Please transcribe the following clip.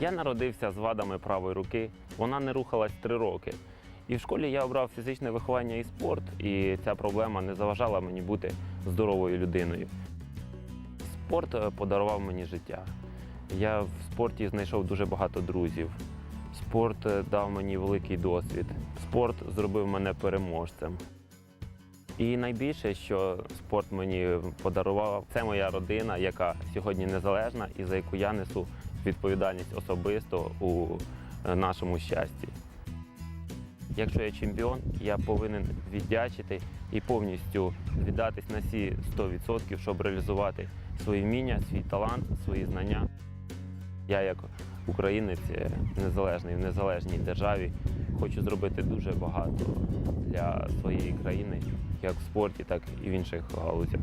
Я народився з вадами правої руки. Вона не рухалась три роки. І в школі я обрав фізичне виховання і спорт, і ця проблема не заважала мені бути здоровою людиною. Спорт е, подарував мені життя. Я в спорті знайшов дуже багато друзів. Спорт е, дав мені великий досвід. Спорт зробив мене переможцем. І найбільше, що спорт мені подарував, це моя родина, яка сьогодні незалежна і за яку я несу відповідальність особисто у е, нашому щасті. Якщо я чемпіон, я повинен віддячити і повністю віддатись на всі 100%, щоб реалізувати свої вміння, свій талант, свої знання. Я як українець е, незалежний в незалежній державі хочу зробити дуже багато для своєї країни, як в спорті, так і в інших галузях.